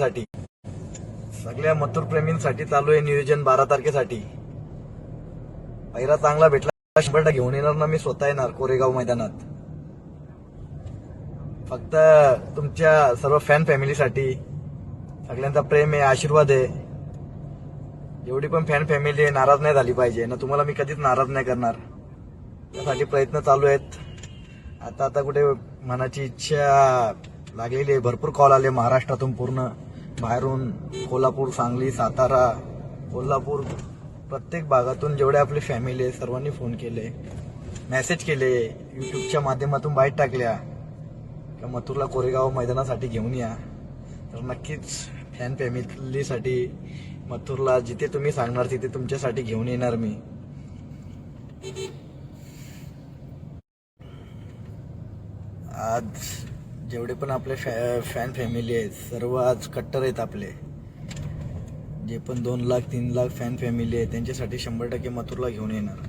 साठी. सगळ्या मथुर प्रेमींसाठी चालू आहे नियोजन बारा तारखेसाठी. पहिला चांगला भेटला शंभर घेऊन येणार ना मी स्वतः येणार कोरेगाव मैदानात. फक्त तुमच्या सर्व फॅन फॅमिलीसाठी सगळ्यांचा प्रेम आहे आशीर्वाद आहे. एवढी पण फॅन फॅमिली आहे नाराज नाही झाली पाहिजे. ना तुम्हाला मी कधीच नाराज नाही करणार. त्यासाठी प्रयत्न चालू आहेत. आता आता कुठे मनाची इच्छा लागलेली आहे. भरपूर कॉल आले महाराष्ट्रातून पूर्ण. बाहेरून कोल्हापूर सांगली सातारा कोल्हापूर प्रत्येक भागातून जेवढे आपली फॅमिली आहे सर्वांनी फोन केले. मेसेज केले युट्यूबच्या माध्यमातून बाहेर टाकल्या. का मथुरला कोरेगाव मैदानासाठी घेऊन या. तर नक्कीच फॅन फॅमिलीसाठी मथुरला जिथे तुम्ही सांगणार तिथे तुमच्यासाठी घेऊन येणार मी. आज जेवढे पण आपले फॅ फॅन फॅमिली आहेत सर्व आज कट्टर आहेत आपले. जे पण दोन लाख तीन लाख फॅन फॅमिली आहे त्यांच्यासाठी शंभर टक्के मथुरला घेऊन येणार.